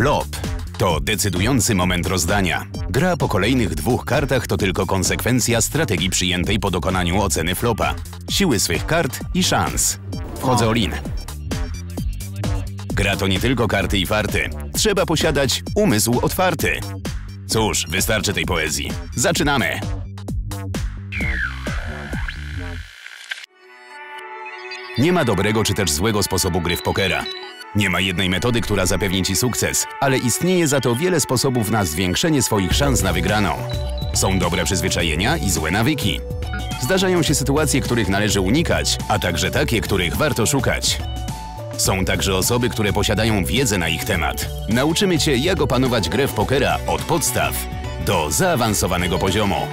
Flop to decydujący moment rozdania. Gra po kolejnych dwóch kartach to tylko konsekwencja strategii przyjętej po dokonaniu oceny flopa, siły swych kart i szans. Wchodzę all-in. Gra to nie tylko karty i farty. Trzeba posiadać umysł otwarty. Cóż, wystarczy tej poezji. Zaczynamy! Nie ma dobrego czy też złego sposobu gry w pokera. Nie ma jednej metody, która zapewni Ci sukces, ale istnieje za to wiele sposobów na zwiększenie swoich szans na wygraną. Są dobre przyzwyczajenia i złe nawyki. Zdarzają się sytuacje, których należy unikać, a także takie, których warto szukać. Są także osoby, które posiadają wiedzę na ich temat. Nauczymy Cię, jak opanować grę w pokera od podstaw do zaawansowanego poziomu.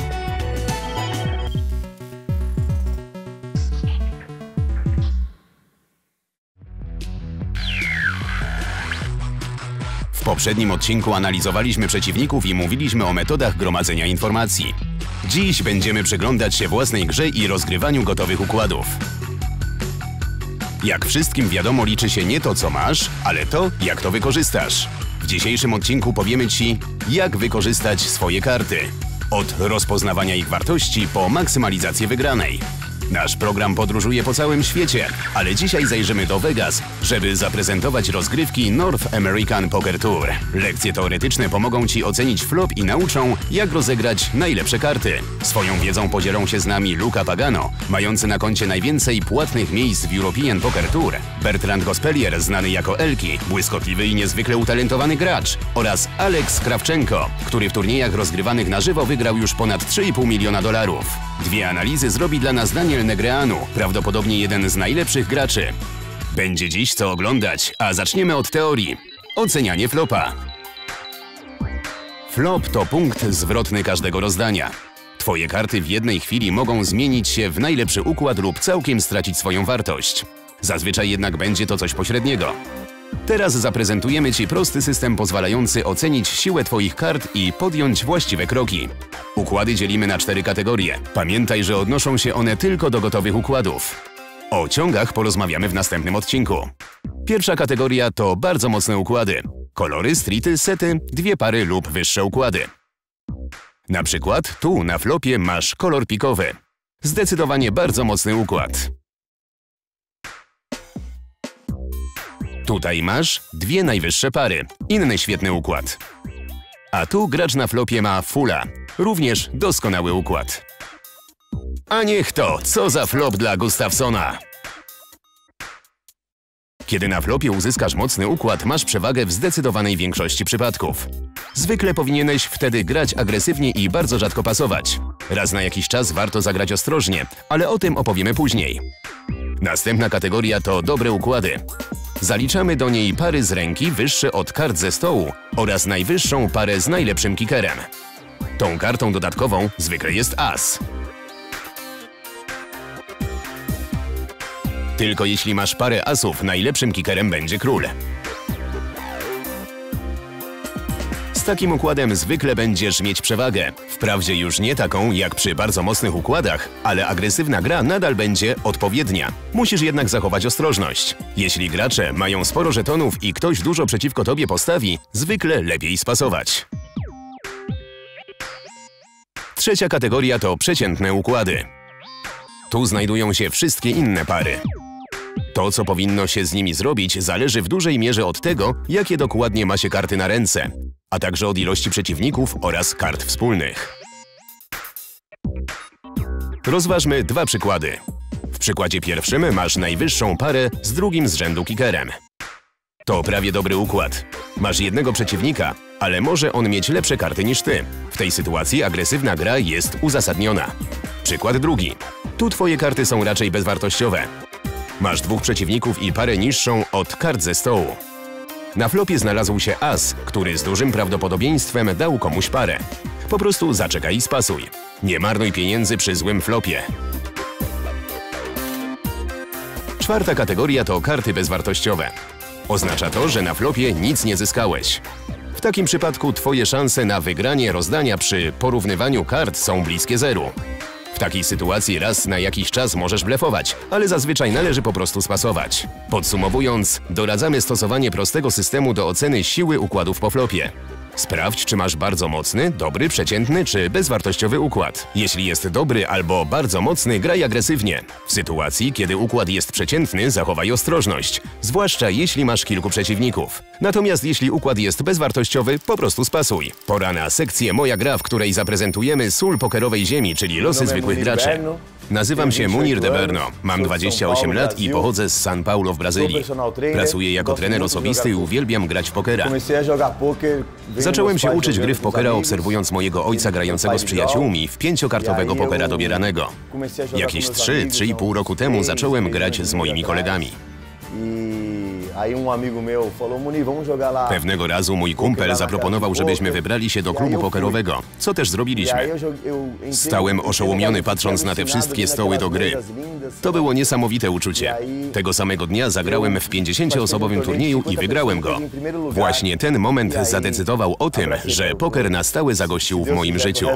Poprzednim odcinku analizowaliśmy przeciwników i mówiliśmy o metodach gromadzenia informacji. Dziś będziemy przyglądać się własnej grze i rozgrywaniu gotowych układów. Jak wszystkim wiadomo, liczy się nie to, co masz, ale to, jak to wykorzystasz. W dzisiejszym odcinku powiemy Ci, jak wykorzystać swoje karty. Od rozpoznawania ich wartości po maksymalizację wygranej. Nasz program podróżuje po całym świecie, ale dzisiaj zajrzymy do Vegas, żeby zaprezentować rozgrywki North American Poker Tour. Lekcje teoretyczne pomogą Ci ocenić flop i nauczą, jak rozegrać najlepsze karty. Swoją wiedzą podzielą się z nami Luca Pagano, mający na koncie najwięcej płatnych miejsc w European Poker Tour, Bertrand Gospelier, znany jako Elki, błyskotliwy i niezwykle utalentowany gracz, oraz Alex Krawczenko, który w turniejach rozgrywanych na żywo wygrał już ponad 3,5 miliona dolarów. Dwie analizy zrobi dla nas Daniel Negreanu, prawdopodobnie jeden z najlepszych graczy. Będzie dziś co oglądać, a zaczniemy od teorii. Ocenianie flopa. Flop to punkt zwrotny każdego rozdania. Twoje karty w jednej chwili mogą zmienić się w najlepszy układ lub całkiem stracić swoją wartość. Zazwyczaj jednak będzie to coś pośredniego. Teraz zaprezentujemy Ci prosty system pozwalający ocenić siłę Twoich kart i podjąć właściwe kroki. Układy dzielimy na cztery kategorie. Pamiętaj, że odnoszą się one tylko do gotowych układów. O ciągach porozmawiamy w następnym odcinku. Pierwsza kategoria to bardzo mocne układy. Kolory, streety, sety, dwie pary lub wyższe układy. Na przykład tu na flopie masz kolor pikowy. Zdecydowanie bardzo mocny układ. Tutaj masz dwie najwyższe pary. Inny świetny układ. A tu gracz na flopie ma fula. Również doskonały układ. A niech to, co za flop dla Gustafsona. Kiedy na flopie uzyskasz mocny układ, masz przewagę w zdecydowanej większości przypadków. Zwykle powinieneś wtedy grać agresywnie i bardzo rzadko pasować. Raz na jakiś czas warto zagrać ostrożnie, ale o tym opowiemy później. Następna kategoria to dobre układy. Zaliczamy do niej pary z ręki wyższe od kart ze stołu oraz najwyższą parę z najlepszym kikerem. Tą kartą dodatkową zwykle jest as. Tylko jeśli masz parę asów, najlepszym kikerem będzie król. Z takim układem zwykle będziesz mieć przewagę. Wprawdzie już nie taką jak przy bardzo mocnych układach, ale agresywna gra nadal będzie odpowiednia. Musisz jednak zachować ostrożność. Jeśli gracze mają sporo żetonów i ktoś dużo przeciwko tobie postawi, zwykle lepiej spasować. Trzecia kategoria to przeciętne układy. Tu znajdują się wszystkie inne pary. To, co powinno się z nimi zrobić, zależy w dużej mierze od tego, jakie dokładnie ma się karty na ręce, a także od ilości przeciwników oraz kart wspólnych. Rozważmy dwa przykłady. W przykładzie pierwszym masz najwyższą parę z drugim z rzędu kikerem. To prawie dobry układ. Masz jednego przeciwnika, ale może on mieć lepsze karty niż ty. W tej sytuacji agresywna gra jest uzasadniona. Przykład drugi. Tu twoje karty są raczej bezwartościowe. Masz dwóch przeciwników i parę niższą od kart ze stołu. Na flopie znalazł się as, który z dużym prawdopodobieństwem dał komuś parę. Po prostu zaczekaj i spasuj. Nie marnuj pieniędzy przy złym flopie. Czwarta kategoria to karty bezwartościowe. Oznacza to, że na flopie nic nie zyskałeś. W takim przypadku twoje szanse na wygranie rozdania przy porównywaniu kart są bliskie zeru. W takiej sytuacji raz na jakiś czas możesz blefować, ale zazwyczaj należy po prostu spasować. Podsumowując, doradzamy stosowanie prostego systemu do oceny siły układów po flopie. Sprawdź, czy masz bardzo mocny, dobry, przeciętny czy bezwartościowy układ. Jeśli jest dobry albo bardzo mocny, graj agresywnie. W sytuacji, kiedy układ jest przeciętny, zachowaj ostrożność, zwłaszcza jeśli masz kilku przeciwników. Natomiast jeśli układ jest bezwartościowy, po prostu spasuj. Pora na sekcję Moja Gra, w której zaprezentujemy sól pokerowej ziemi, czyli losy zwykłych graczy. Nazywam się Munir de Berno, mam 28 lat i pochodzę z São Paulo w Brazylii. Pracuję jako trener osobisty i uwielbiam grać pokera. Zacząłem się uczyć gry w pokera obserwując mojego ojca grającego z przyjaciółmi w pięciokartowego pokera dobieranego. Jakieś 3-3,5 roku temu zacząłem grać z moimi kolegami. E um. Pewnego razu mój kumpel zaproponował, żebyśmy wybrali się do klubu pokerowego, co też E zrobiliśmy. entrei- Stałem oszołomiony patrząc na te wszystkie stoły do gry. To było niesamowite uczucie. Tego samego dnia zagrałem w 50-osobowym turnieju i wygrałem go. Właśnie ten moment zadecydował o tym, że poker na stałe zagościł w moim życiu.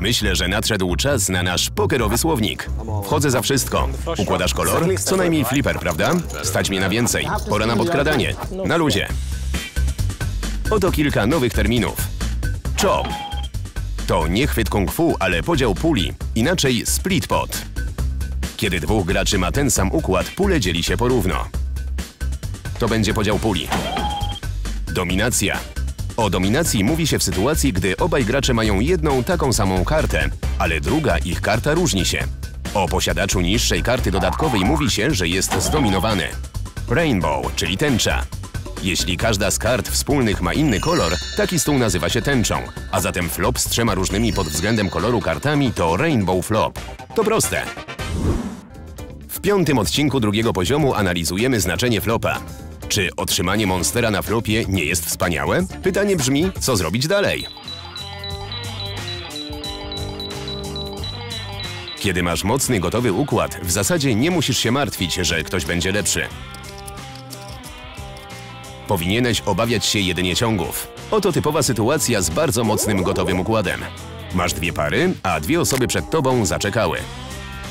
Myślę, że nadszedł czas na nasz pokerowy słownik. Wchodzę za wszystko. Układasz kolor? Co najmniej flipper, prawda? Stać mnie na więcej. Pora na podkradanie. Na luzie. Oto kilka nowych terminów. Chop. To nie chwyt kung fu, ale podział puli, inaczej split pot. Kiedy dwóch graczy ma ten sam układ, pule dzieli się porówno. To będzie podział puli. Dominacja. O dominacji mówi się w sytuacji, gdy obaj gracze mają jedną taką samą kartę, ale druga ich karta różni się. O posiadaczu niższej karty dodatkowej mówi się, że jest zdominowany. Rainbow, czyli tęcza. Jeśli każda z kart wspólnych ma inny kolor, taki stół nazywa się tęczą, a zatem flop z trzema różnymi pod względem koloru kartami to Rainbow Flop. To proste. W piątym odcinku drugiego poziomu analizujemy znaczenie flopa. Czy otrzymanie monstera na flopie nie jest wspaniałe? Pytanie brzmi, co zrobić dalej? Kiedy masz mocny, gotowy układ, w zasadzie nie musisz się martwić, że ktoś będzie lepszy. Powinieneś obawiać się jedynie ciągów. Oto typowa sytuacja z bardzo mocnym, gotowym układem. Masz dwie pary, a dwie osoby przed tobą zaczekały.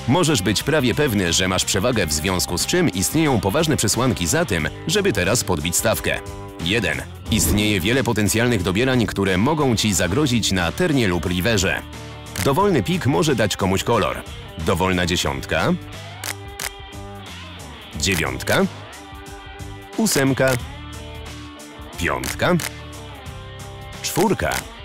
Możesz być prawie pewny, że masz przewagę w związku z czym istnieją poważne przesłanki za tym, żeby teraz podbić stawkę. 1. Istnieje wiele potencjalnych dobierań, które mogą ci zagrozić na ternie lub riverze. Dowolny pik może dać komuś kolor. Dowolna dziesiątka. Dziewiątka. Ósemka. Piątka. Czwórka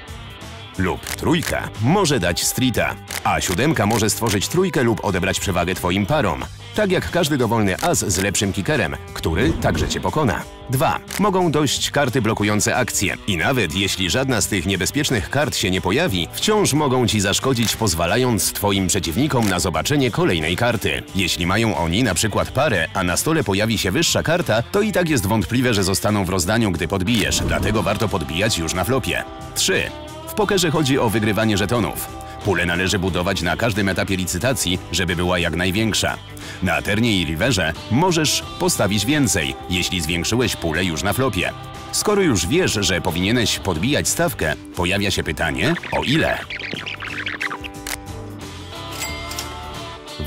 lub trójka może dać streeta, a siódemka może stworzyć trójkę lub odebrać przewagę twoim parom. Tak jak każdy dowolny as z lepszym kickerem, który także cię pokona. 2. Mogą dojść karty blokujące akcje i nawet jeśli żadna z tych niebezpiecznych kart się nie pojawi, wciąż mogą ci zaszkodzić pozwalając twoim przeciwnikom na zobaczenie kolejnej karty. Jeśli mają oni na przykład parę, a na stole pojawi się wyższa karta, to i tak jest wątpliwe, że zostaną w rozdaniu, gdy podbijesz, dlatego warto podbijać już na flopie. 3. W pokerze chodzi o wygrywanie żetonów. Pulę należy budować na każdym etapie licytacji, żeby była jak największa. Na ternie i riverze możesz postawić więcej, jeśli zwiększyłeś pulę już na flopie. Skoro już wiesz, że powinieneś podbijać stawkę, pojawia się pytanie, o ile?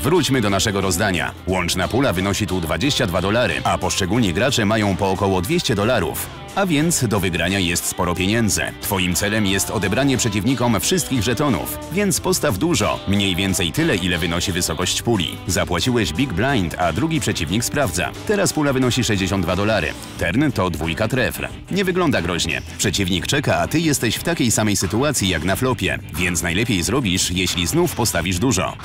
Wróćmy do naszego rozdania. Łączna pula wynosi tu 22 dolary, a poszczególni gracze mają po około 200 dolarów. A więc do wygrania jest sporo pieniędzy. Twoim celem jest odebranie przeciwnikom wszystkich żetonów, więc postaw dużo, mniej więcej tyle, ile wynosi wysokość puli. Zapłaciłeś Big Blind, a drugi przeciwnik sprawdza. Teraz pula wynosi 62 dolary. Tern to dwójka trefl. Nie wygląda groźnie. Przeciwnik czeka, a ty jesteś w takiej samej sytuacji jak na flopie, więc najlepiej zrobisz, jeśli znów postawisz dużo.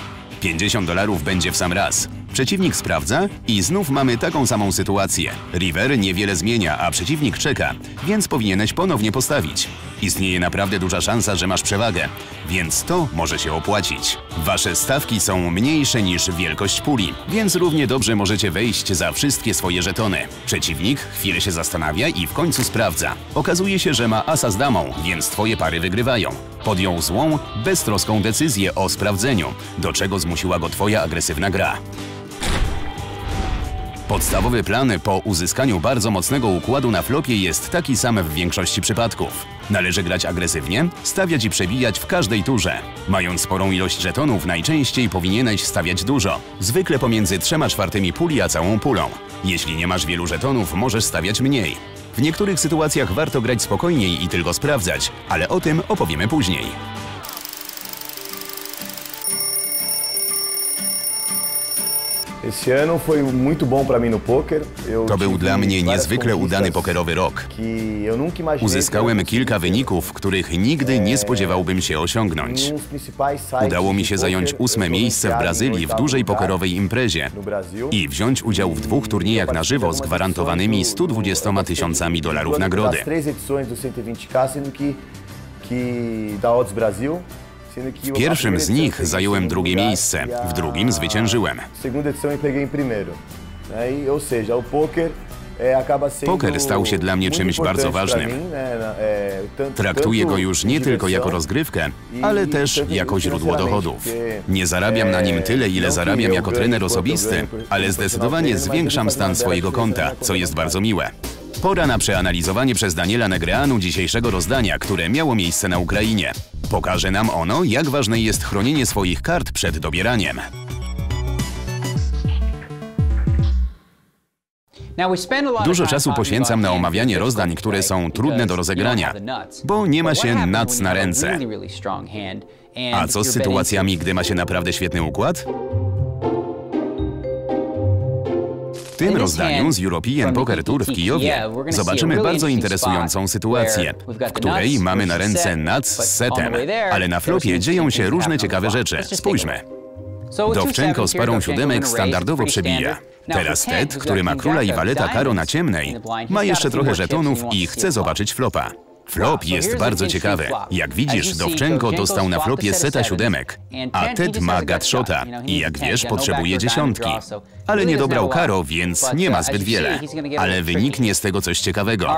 50 dolarów będzie w sam raz. Przeciwnik sprawdza i znów mamy taką samą sytuację. River niewiele zmienia, a przeciwnik czeka, więc powinieneś ponownie postawić. Istnieje naprawdę duża szansa, że masz przewagę, więc to może się opłacić. Wasze stawki są mniejsze niż wielkość puli, więc równie dobrze możecie wejść za wszystkie swoje żetony. Przeciwnik chwilę się zastanawia i w końcu sprawdza. Okazuje się, że ma asa z damą, więc twoje pary wygrywają. Podjął złą, beztroską decyzję o sprawdzeniu, do czego zmusiła go twoja agresywna gra. Podstawowy plan po uzyskaniu bardzo mocnego układu na flopie jest taki sam w większości przypadków. Należy grać agresywnie, stawiać i przebijać w każdej turze. Mając sporą ilość żetonów, najczęściej powinieneś stawiać dużo. Zwykle pomiędzy trzema czwartymi puli a całą pulą. Jeśli nie masz wielu żetonów, możesz stawiać mniej. W niektórych sytuacjach warto grać spokojniej i tylko sprawdzać, ale o tym opowiemy później. To był dla mnie niezwykle udany pokerowy rok. Uzyskałem kilka wyników, których nigdy nie spodziewałbym się osiągnąć. sites Udało mi się zająć ósme miejsce w Brazylii w dużej pokerowej imprezie no i wziąć udział w dwóch turniejach na żywo z gwarantowanymi 120 tysiącami dolarów nagrody. Das três edições do 120K, sendo que, que da Odds Brasil. W pierwszym z nich zająłem drugie miejsce, w drugim zwyciężyłem. Poker stał się dla mnie czymś bardzo ważnym. Traktuję go już nie tylko jako rozgrywkę, ale też jako źródło dochodów. Nie zarabiam na nim tyle, ile zarabiam jako trener osobisty, ale zdecydowanie zwiększam stan swojego konta, co jest bardzo miłe. Pora na przeanalizowanie przez Daniela Negreanu dzisiejszego rozdania, które miało miejsce na Ukrainie. Pokaże nam ono, jak ważne jest chronienie swoich kart przed dobieraniem. Dużo czasu poświęcam na omawianie rozdań, które są trudne do rozegrania, bo nie ma się nac na ręce. A co z sytuacjami, gdy ma się naprawdę świetny układ? Tym rozdaniu z European Poker Tour w Kijowie zobaczymy bardzo interesującą sytuację, w której mamy na ręce nac z setem, ale na flopie dzieją się różne ciekawe rzeczy. Spójrzmy. Dowczenko z parą siódemek standardowo przebija. Teraz Ted, który ma króla i waleta karo na ciemnej, ma jeszcze trochę żetonów i chce zobaczyć flopa. Flop jest bardzo ciekawy. Jak widzisz, Dowczenko dostał na flopie seta siódemek, a Ted ma gutshota i jak wiesz, potrzebuje dziesiątki. Ale nie dobrał karo, więc nie ma zbyt wiele. Ale wyniknie z tego coś ciekawego.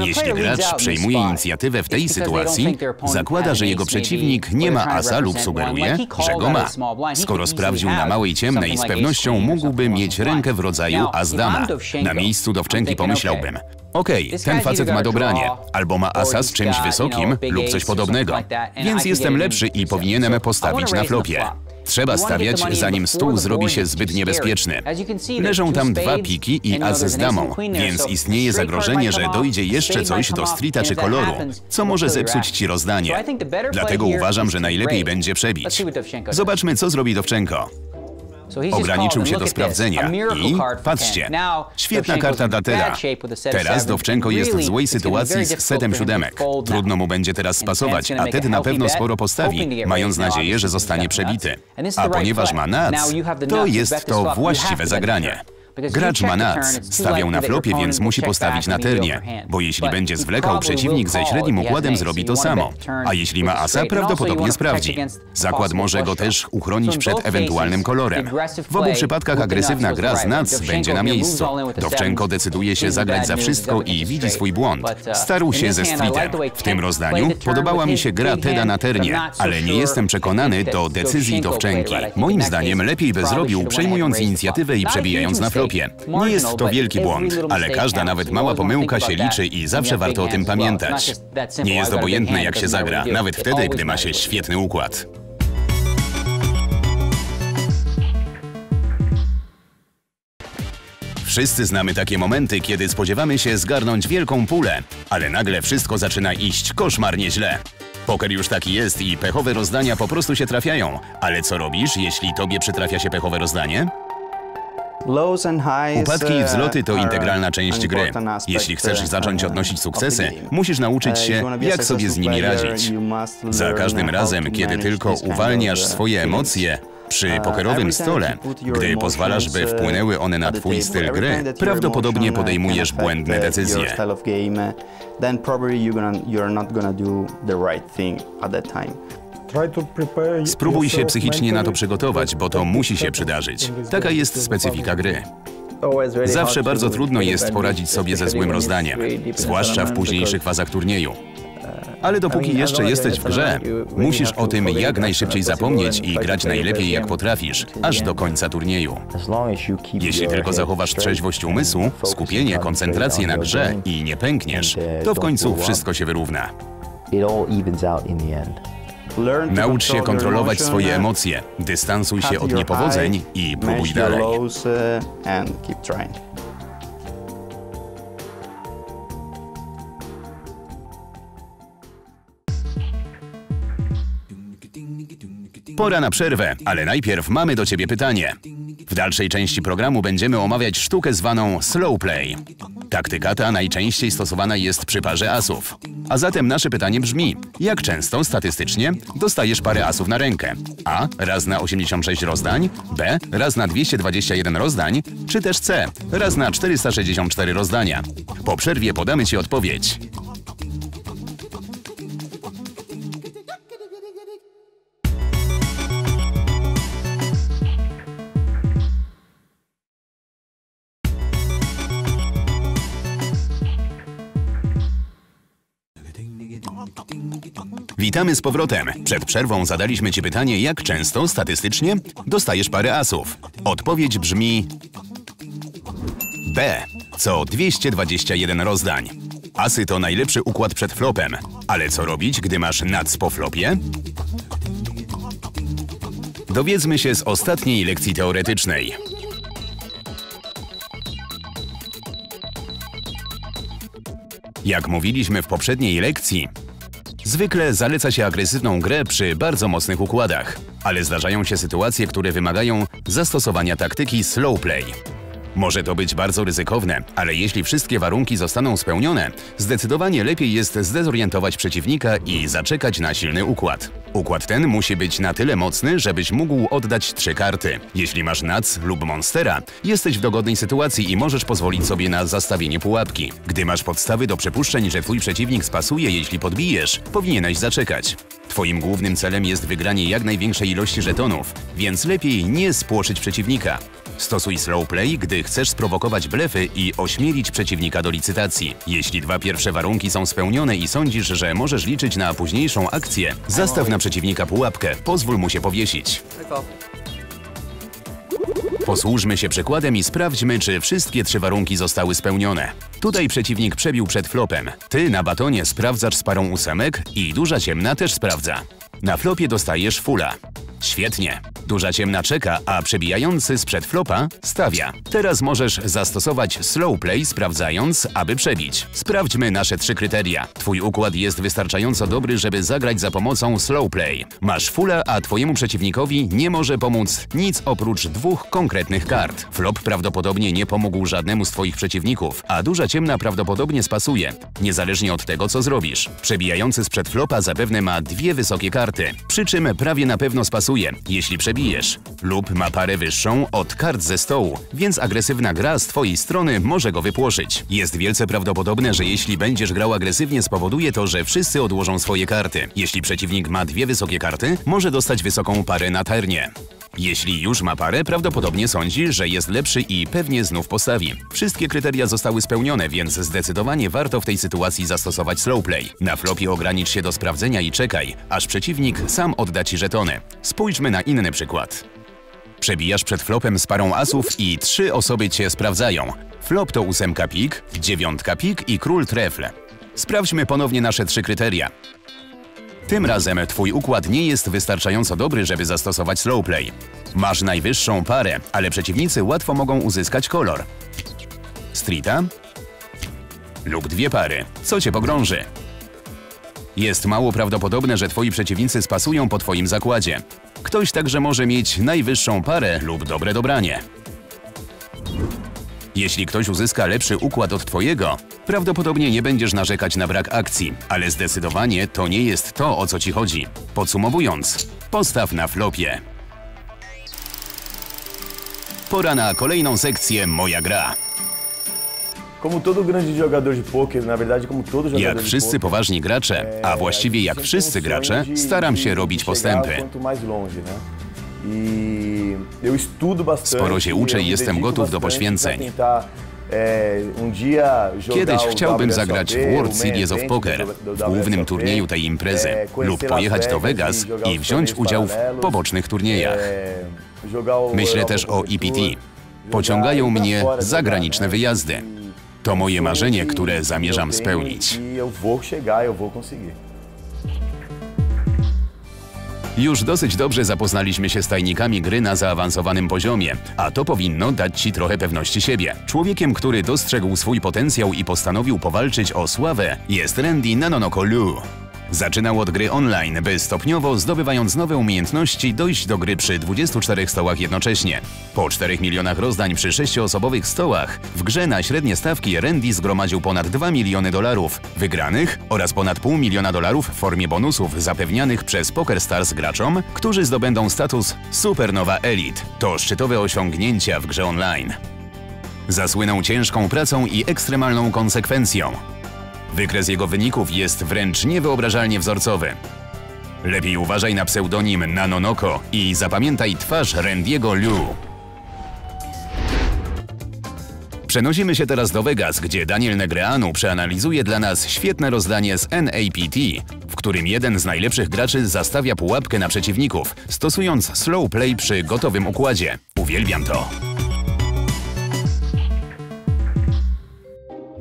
Jeśli gracz przejmuje inicjatywę w tej sytuacji, zakłada, że jego przeciwnik nie ma asa lub sugeruje, że go ma. Skoro sprawdził na małej ciemnej, z pewnością mógłby mieć rękę w rodzaju as-dama. Na miejscu Dowczenki pomyślałbym, okej, ten facet ma dobranie, albo ma asa z czymś wysokim lub coś podobnego, więc jestem lepszy i powinienem postawić na flopie. Trzeba stawiać, zanim stół zrobi się zbyt niebezpieczny. Leżą tam dwa piki i as z damą, więc istnieje zagrożenie, że dojdzie jeszcze coś do streeta czy koloru, co może zepsuć ci rozdanie. Dlatego uważam, że najlepiej będzie przebić. Zobaczmy, co zrobi Dowczenko. Ograniczył się do sprawdzenia i patrzcie, świetna karta dla Teda. Teraz Dowczenko jest w złej sytuacji z setem siódemek. Trudno mu będzie teraz spasować, a Ted na pewno sporo postawi, mając nadzieję, że zostanie przebity. A ponieważ ma nac, to jest to właściwe zagranie. Gracz ma nac, stawiał na flopie, więc musi postawić na ternie, bo jeśli będzie zwlekał, przeciwnik ze średnim układem zrobi to samo, a jeśli ma asa, prawdopodobnie sprawdzi. Zakład może go też uchronić przed ewentualnym kolorem. W obu przypadkach agresywna gra z nac będzie na miejscu. Dowczenko decyduje się zagrać za wszystko i widzi swój błąd. Starł się ze streetem. W tym rozdaniu podobała mi się gra Teda na ternie, ale nie jestem przekonany do decyzji Dowczenki. Moim zdaniem lepiej by zrobił, przejmując inicjatywę i przebijając na flopie. Nie jest to wielki błąd, ale każda nawet mała pomyłka się liczy i zawsze warto o tym pamiętać. Nie jest obojętne jak się zagra, nawet wtedy, gdy ma się świetny układ. Wszyscy znamy takie momenty, kiedy spodziewamy się zgarnąć wielką pulę, ale nagle wszystko zaczyna iść koszmarnie źle. Poker już taki jest i pechowe rozdania po prostu się trafiają. Ale co robisz, jeśli tobie przytrafia się pechowe rozdanie? Upadki i wzloty to integralna część gry. Jeśli chcesz zacząć odnosić sukcesy, musisz nauczyć się, jak sobie z nimi radzić. Za każdym razem, kiedy tylko uwalniasz swoje emocje, przy pokerowym stole, gdy pozwalasz, by wpłynęły one na twój styl gry, prawdopodobnie podejmujesz błędne decyzje. Spróbuj się psychicznie na to przygotować, bo to musi się przydarzyć. Taka jest specyfika gry. Zawsze bardzo trudno jest poradzić sobie ze złym rozdaniem, zwłaszcza w późniejszych fazach turnieju. Ale dopóki jeszcze jesteś w grze, musisz o tym jak najszybciej zapomnieć i grać najlepiej jak potrafisz, aż do końca turnieju. Jeśli tylko zachowasz trzeźwość umysłu, skupienie, koncentrację na grze i nie pękniesz, to w końcu wszystko się wyrówna. Naucz się kontrolować swoje emocje, dystansuj się od niepowodzeń i próbuj dalej. Pora na przerwę, ale najpierw mamy do Ciebie pytanie. W dalszej części programu będziemy omawiać sztukę zwaną slow play. Taktyka ta najczęściej stosowana jest przy parze asów. A zatem nasze pytanie brzmi, jak często statystycznie dostajesz parę asów na rękę? A. Raz na 86 rozdań, B. Raz na 221 rozdań, czy też C. Raz na 464 rozdania. Po przerwie podamy Ci odpowiedź. Witamy z powrotem. Przed przerwą zadaliśmy Ci pytanie, jak często statystycznie dostajesz parę asów. Odpowiedź brzmi B. Co 221 rozdań. Asy to najlepszy układ przed flopem. Ale co robić, gdy masz nac po flopie? Dowiedzmy się z ostatniej lekcji teoretycznej. Jak mówiliśmy w poprzedniej lekcji, Zwykle zaleca się agresywną grę przy bardzo mocnych układach, ale zdarzają się sytuacje, które wymagają zastosowania taktyki slow play. Może to być bardzo ryzykowne, ale jeśli wszystkie warunki zostaną spełnione, zdecydowanie lepiej jest zdezorientować przeciwnika i zaczekać na silny układ. Układ ten musi być na tyle mocny, żebyś mógł oddać trzy karty. Jeśli masz nac lub monstera, jesteś w dogodnej sytuacji i możesz pozwolić sobie na zastawienie pułapki. Gdy masz podstawy do przypuszczeń, że twój przeciwnik spasuje, jeśli podbijesz, powinieneś zaczekać. Twoim głównym celem jest wygranie jak największej ilości żetonów, więc lepiej nie spłoszyć przeciwnika. Stosuj slow play, gdy chcesz sprowokować blefy i ośmielić przeciwnika do licytacji. Jeśli dwa pierwsze warunki są spełnione i sądzisz, że możesz liczyć na późniejszą akcję, zastaw na przeciwnika pułapkę, pozwól mu się powiesić. Posłużmy się przykładem i sprawdźmy, czy wszystkie trzy warunki zostały spełnione. Tutaj przeciwnik przebił przed flopem. Ty na batonie sprawdzasz z parą ósemek i duża ciemna też sprawdza. Na flopie dostajesz fula. Świetnie. Duża ciemna czeka, a przebijający sprzed flopa stawia. Teraz możesz zastosować slow play sprawdzając, aby przebić. Sprawdźmy nasze trzy kryteria. Twój układ jest wystarczająco dobry, żeby zagrać za pomocą slow play. Masz fula, a twojemu przeciwnikowi nie może pomóc nic oprócz dwóch konkretnych kart. Flop prawdopodobnie nie pomógł żadnemu z twoich przeciwników, a duża ciemna prawdopodobnie spasuje, niezależnie od tego, co zrobisz. Przebijający sprzed flopa zapewne ma dwie wysokie karty, przy czym prawie na pewno spasuje, jeśli przebije zabijesz. Lub ma parę wyższą od kart ze stołu, więc agresywna gra z twojej strony może go wypłoszyć. Jest wielce prawdopodobne, że jeśli będziesz grał agresywnie spowoduje to, że wszyscy odłożą swoje karty. Jeśli przeciwnik ma dwie wysokie karty, może dostać wysoką parę na ternie. Jeśli już ma parę, prawdopodobnie sądzi, że jest lepszy i pewnie znów postawi. Wszystkie kryteria zostały spełnione, więc zdecydowanie warto w tej sytuacji zastosować slow play. Na flopie ogranicz się do sprawdzenia i czekaj, aż przeciwnik sam odda ci żetony. Spójrzmy na inny przykład. Przebijasz przed flopem z parą asów i trzy osoby cię sprawdzają. Flop to ósemka pik, dziewiątka pik i król trefle. Sprawdźmy ponownie nasze trzy kryteria. Tym razem twój układ nie jest wystarczająco dobry, żeby zastosować slow play. Masz najwyższą parę, ale przeciwnicy łatwo mogą uzyskać kolor. Streeta lub dwie pary. Co cię pogrąży? Jest mało prawdopodobne, że twoi przeciwnicy spasują po twoim zakładzie. Ktoś także może mieć najwyższą parę lub dobre dobranie. Jeśli ktoś uzyska lepszy układ od Twojego, prawdopodobnie nie będziesz narzekać na brak akcji, ale zdecydowanie to nie jest to, o co Ci chodzi. Podsumowując, postaw na flopie. Pora na kolejną sekcję Moja gra. Jak wszyscy poważni gracze, a właściwie jak wszyscy gracze, staram się robić postępy. Sporo się uczę i jestem gotów do poświęceń. um Kiedyś chciałbym zagrać w World Series of Poker, w głównym turnieju tej imprezy, e, lub pojechać do Vegas Vegas i wziąć udział w pobocznych turniejach. e, Myślę też o EPT. Tour, Pociągają mnie zagraniczne wyjazdy. To moje marzenie, które zamierzam spełnić. E. Już dosyć dobrze zapoznaliśmy się z tajnikami gry na zaawansowanym poziomie, a to powinno dać ci trochę pewności siebie. Człowiekiem, który dostrzegł swój potencjał i postanowił powalczyć o sławę, jest Randy Nanonokolu. Zaczynał od gry online, by stopniowo zdobywając nowe umiejętności dojść do gry przy 24 stołach jednocześnie. Po 4 milionach rozdań przy 6-osobowych stołach, w grze na średnie stawki Randy zgromadził ponad 2 miliony dolarów wygranych oraz ponad pół miliona dolarów w formie bonusów zapewnianych przez PokerStars graczom, którzy zdobędą status Supernowa Elite. To szczytowe osiągnięcia w grze online. Zasłynął ciężką pracą i ekstremalną konsekwencją. Wykres jego wyników jest wręcz niewyobrażalnie wzorcowy. Lepiej uważaj na pseudonim Nanonoko i zapamiętaj twarz Randiego Liu. Przenosimy się teraz do Vegas, gdzie Daniel Negreanu przeanalizuje dla nas świetne rozdanie z NAPT, w którym jeden z najlepszych graczy zastawia pułapkę na przeciwników, stosując slow play przy gotowym układzie. Uwielbiam to.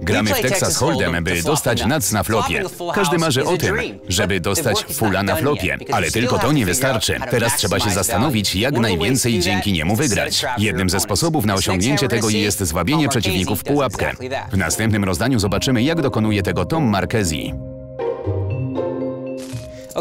Gramy w Texas Hold'em, by dostać nac na flopie. Każdy marzy o tym, żeby dostać fulla na flopie, ale tylko to nie wystarczy. Teraz trzeba się zastanowić, jak najwięcej dzięki niemu wygrać. Jednym ze sposobów na osiągnięcie tego jest zwabienie przeciwników w pułapkę. W następnym rozdaniu zobaczymy, jak dokonuje tego Tom Marchesi.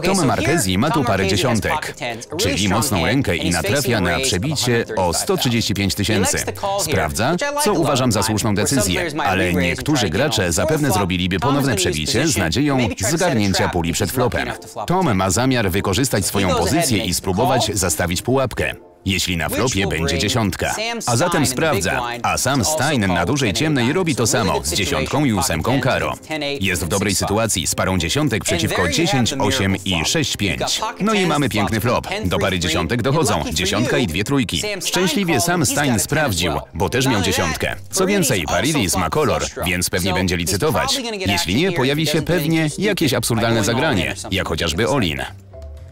Tom Marchesi ma tu parę dziesiątek, czyli mocną rękę i natrafia na przebicie o 135 tysięcy. Sprawdza, co uważam za słuszną decyzję, ale niektórzy gracze zapewne zrobiliby ponowne przebicie z nadzieją zgarnięcia puli przed flopem. Tom ma zamiar wykorzystać swoją pozycję i spróbować zastawić pułapkę. Jeśli na flopie będzie dziesiątka. A zatem sprawdza, a sam Stein na dużej ciemnej robi to samo z dziesiątką i ósemką karo. Jest w dobrej sytuacji z parą dziesiątek przeciwko 10, 8 i 6, 5. No i mamy piękny flop. Do pary dziesiątek dochodzą dziesiątka i dwie trójki. Szczęśliwie sam Stein sprawdził, bo też miał dziesiątkę. Co więcej, Paridis ma kolor, więc pewnie będzie licytować. Jeśli nie, pojawi się pewnie jakieś absurdalne zagranie, jak chociażby Olin.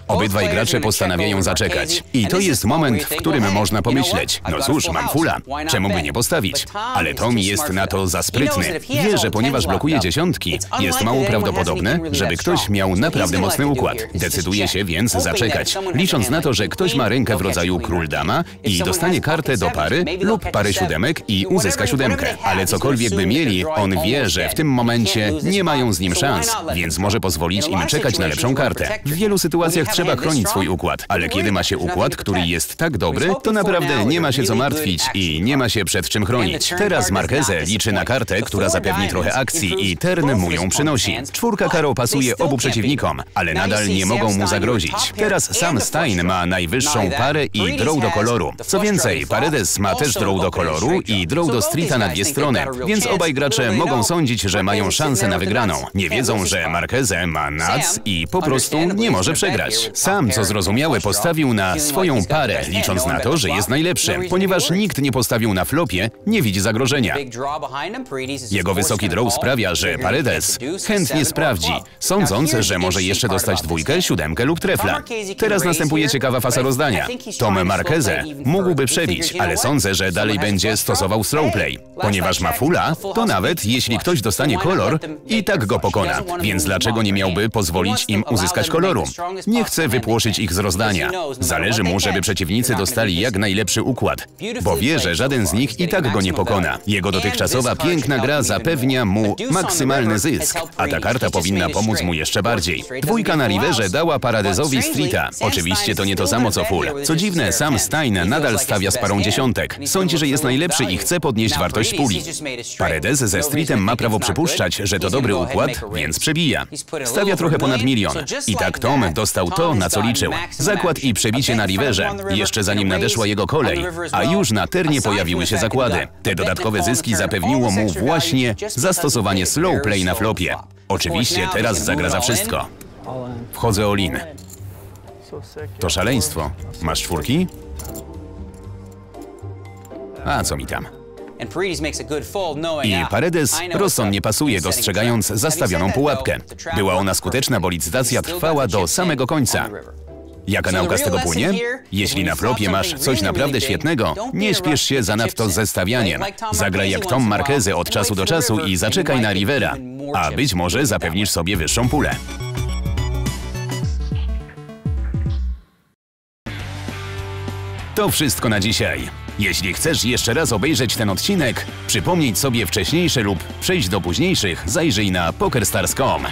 Obydwaj gracze postanawiają zaczekać. I to jest moment, w którym można pomyśleć, no cóż, mam fula, czemu by nie postawić? Ale Tommy jest na to za sprytny. Wie, że ponieważ blokuje dziesiątki, jest mało prawdopodobne, żeby ktoś miał naprawdę mocny układ. Decyduje się więc zaczekać, licząc na to, że ktoś ma rękę w rodzaju król-dama i dostanie kartę do pary lub parę siódemek i uzyska siódemkę. Ale cokolwiek by mieli, on wie, że w tym momencie nie mają z nim szans, więc może pozwolić im czekać na lepszą kartę. W wielu sytuacjach trzeba chronić swój układ, ale kiedy ma się układ, który jest tak dobry, to naprawdę nie ma się co martwić i nie ma się przed czym chronić. Teraz Marqueze liczy na kartę, która zapewni trochę akcji i Tern mu ją przynosi. Czwórka karo pasuje obu przeciwnikom, ale nadal nie mogą mu zagrozić. Teraz sam Stein ma najwyższą parę i draw do koloru. Co więcej, Paredes ma też draw do koloru i draw do streeta na dwie strony, więc obaj gracze mogą sądzić, że mają szansę na wygraną. Nie wiedzą, że Marqueze ma nac i po prostu nie może przegrać. Sam, co zrozumiałe, postawił na swoją parę, licząc na to, że jest najlepszy. Ponieważ nikt nie postawił na flopie, nie widzi zagrożenia. Jego wysoki draw sprawia, że Paredes chętnie sprawdzi, sądząc, że może jeszcze dostać dwójkę, siódemkę lub trefla. Teraz następuje ciekawa faza rozdania. Tom Marqueze mógłby przebić, ale sądzę, że dalej będzie stosował slow play. Ponieważ ma fula, to nawet jeśli ktoś dostanie kolor, i tak go pokona. Więc dlaczego nie miałby pozwolić im uzyskać koloru? Nie chce wypłoszyć ich z rozdania. Zależy mu, żeby przeciwnicy dostali jak najlepszy układ, bo wie, że żaden z nich i tak go nie pokona. Jego dotychczasowa piękna gra zapewnia mu maksymalny zysk, a ta karta powinna pomóc mu jeszcze bardziej. Dwójka na riverze dała Paradezowi streeta. Oczywiście to nie to samo co full. Co dziwne, sam Stein nadal stawia z parą dziesiątek. Sądzi, że jest najlepszy i chce podnieść wartość puli. Paredes ze streetem ma prawo przypuszczać, że to dobry układ, więc przebija. Stawia trochę ponad milion. I tak Tom dostał to, na co liczył. Zakład i przebicie na riverze, jeszcze zanim nadeszła jego kolej, a już na ternie pojawiły się zakłady. Te dodatkowe zyski zapewniło mu właśnie zastosowanie slow play na flopie. Oczywiście teraz zagra za wszystko. Wchodzę all-in. To szaleństwo. Masz czwórki? A co mi tam? I Paredes rozsądnie pasuje, dostrzegając zastawioną pułapkę. Była ona skuteczna, bo licytacja trwała do samego końca. Jaka nauka z tego płynie? Jeśli na flopie masz coś naprawdę świetnego, nie śpiesz się zanadto z zestawianiem. Zagraj jak Tom Marqueze od czasu do czasu i zaczekaj na Rivera, a być może zapewnisz sobie wyższą pulę. To wszystko na dzisiaj. Jeśli chcesz jeszcze raz obejrzeć ten odcinek, przypomnieć sobie wcześniejsze lub przejść do późniejszych, zajrzyj na pokerstars.com.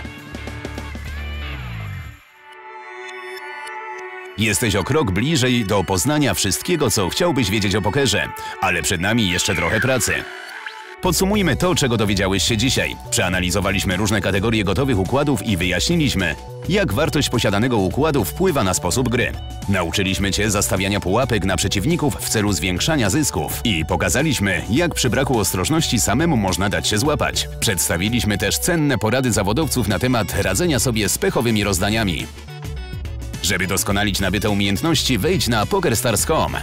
Jesteś o krok bliżej do poznania wszystkiego, co chciałbyś wiedzieć o pokerze, ale przed nami jeszcze trochę pracy. Podsumujmy to, czego dowiedziałeś się dzisiaj. Przeanalizowaliśmy różne kategorie gotowych układów i wyjaśniliśmy, jak wartość posiadanego układu wpływa na sposób gry. Nauczyliśmy Cię zastawiania pułapek na przeciwników w celu zwiększania zysków i pokazaliśmy, jak przy braku ostrożności samemu można dać się złapać. Przedstawiliśmy też cenne porady zawodowców na temat radzenia sobie z pechowymi rozdaniami. Żeby doskonalić nabyte umiejętności, wejdź na pokerstars.com.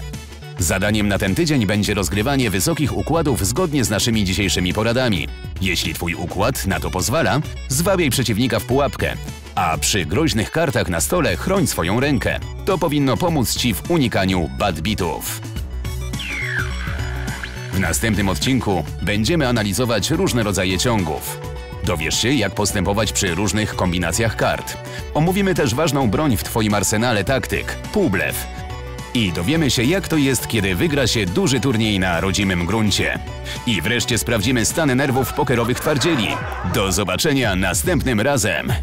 Zadaniem na ten tydzień będzie rozgrywanie wysokich układów zgodnie z naszymi dzisiejszymi poradami. Jeśli twój układ na to pozwala, zwabiaj przeciwnika w pułapkę, a przy groźnych kartach na stole chroń swoją rękę. To powinno pomóc ci w unikaniu bad bitów. W następnym odcinku będziemy analizować różne rodzaje ciągów. Dowiesz się, jak postępować przy różnych kombinacjach kart. Omówimy też ważną broń w Twoim arsenale taktyk – półblew. I dowiemy się, jak to jest, kiedy wygra się duży turniej na rodzimym gruncie. I wreszcie sprawdzimy stany nerwów pokerowych twardzieli. Do zobaczenia następnym razem!